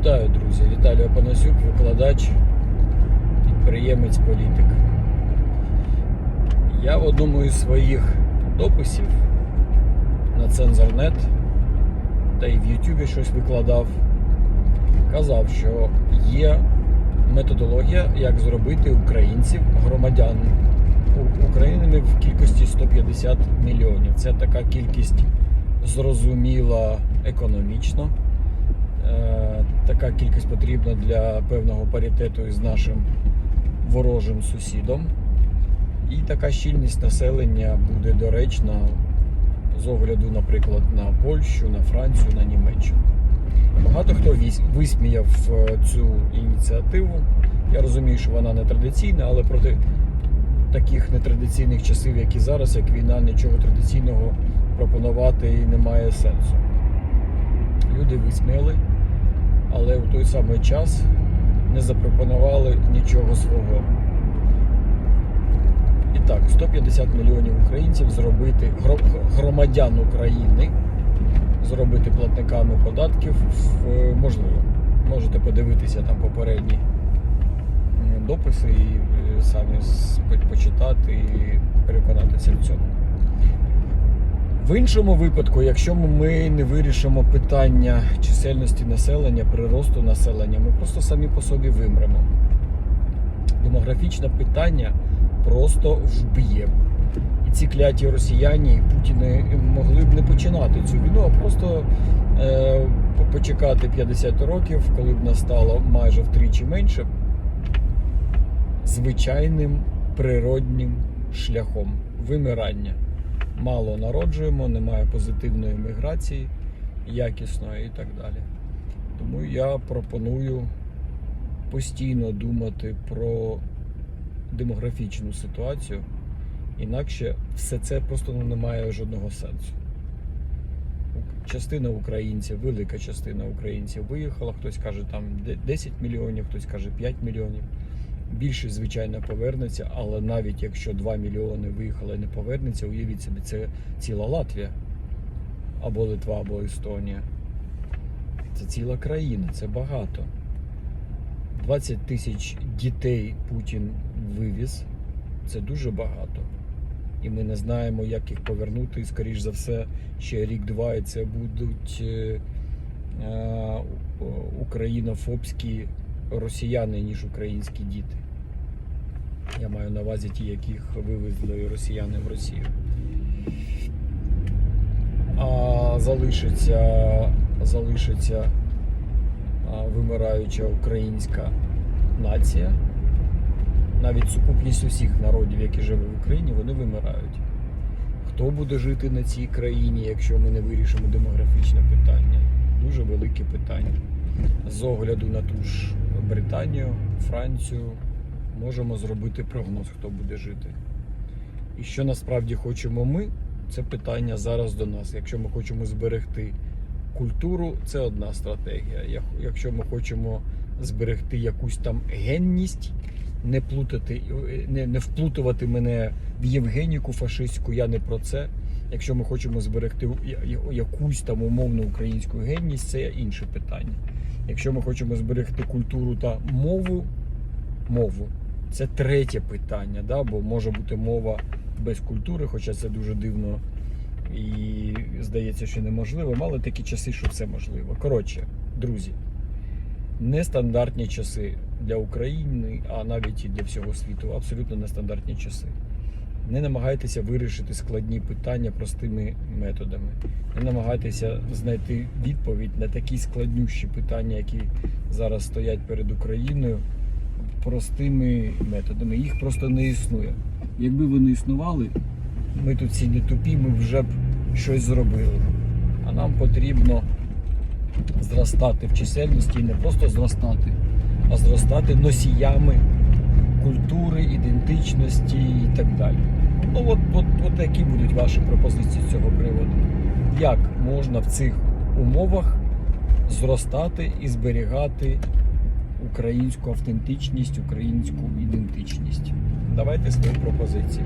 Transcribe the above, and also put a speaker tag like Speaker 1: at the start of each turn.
Speaker 1: Вітаю, друзі! Віталій Апанасюк, викладач, підприємець, політик. Я в одному із своїх дописів на Цензорнет та й в Ютубі щось викладав. Казав, що є методологія, як зробити українців громадян України в кількості 150 мільйонів. Це така кількість зрозуміла економічно. Е, Така кількість потрібна для певного паритету із нашим ворожим сусідом. І така щільність населення буде доречна з огляду, наприклад, на Польщу, на Францію, на Німеччину. Багато хто висміяв е, цю ініціативу. Я розумію, що вона не традиційна, але проти таких нетрадиційних часів, як і зараз, як війна, нічого традиційного пропонувати і немає сенсу. Люди висміяли, але в той самий час не запропонували нічого свого. І так, 150 мільйонів українців зробити громадян України зробити платниками податків можливо. Можете подивитися там попередні дописи і е, самі почитати і переконатися в цьому. В іншому випадку, якщо ми не вирішимо питання чисельності населення, приросту населення, ми просто самі по собі вимремо. Демографічне питання просто вб'є. І ці кляті росіяни і Путіни могли б не починати цю війну, а просто е, почекати 50 років, коли б нас стало майже втричі менше, звичайним природнім шляхом вимирання. Мало народжуємо, немає позитивної міграції, якісної і так далі. Тому я пропоную постійно думати про демографічну ситуацію. Інакше все це просто ну, не має жодного сенсу. Частина українців, велика частина українців виїхала, хтось каже там 10 мільйонів, хтось каже 5 мільйонів. Більшість, звичайно, повернеться, але навіть якщо 2 мільйони виїхали і не повернеться, уявіть собі, це ціла Латвія або Литва, або Естонія. Це ціла країна, це багато. 20 тисяч дітей Путін вивіз. Це дуже багато. І ми не знаємо, як їх повернути. І, скоріш за все, ще рік-два, і це будуть е, е, українофобські росіяни, ніж українські діти. Я маю на увазі ті, яких вивезли росіяни в Росію. А залишиться, залишиться вимираюча українська нація. Навіть сукупність усіх народів, які живуть в Україні, вони вимирають. Хто буде жити на цій країні, якщо ми не вирішимо демографічне питання? Дуже велике питання. З огляду на ту ж Британію, Францію, можемо зробити прогноз, хто буде жити. І що насправді хочемо ми, це питання зараз до нас. Якщо ми хочемо зберегти культуру, це одна стратегія. Якщо ми хочемо зберегти якусь там генність, не плутати, не, не вплутувати мене в Євгеніку фашистську, я не про це. Якщо ми хочемо зберегти якусь там умовну українську генність, це інше питання. Якщо ми хочемо зберегти культуру та мову, мову, це третє питання, да? бо може бути мова без культури, хоча це дуже дивно і здається, що неможливо. Мали такі часи, що все можливо. Коротше, друзі, нестандартні часи для України, а навіть і для всього світу. Абсолютно нестандартні часи. Не намагайтеся вирішити складні питання простими методами. Не намагайтеся знайти відповідь на такі складнющі питання, які зараз стоять перед Україною, простими методами. Їх просто не існує. Якби вони існували, ми тут всі не тупі, ми вже б щось зробили. А нам потрібно зростати в чисельності і не просто зростати, а зростати носіями культури, ідентичності і так далі. Ну от, от, от які будуть ваші пропозиції з цього приводу? Як можна в цих умовах зростати і зберігати українську автентичність, українську ідентичність? Давайте свої пропозиції.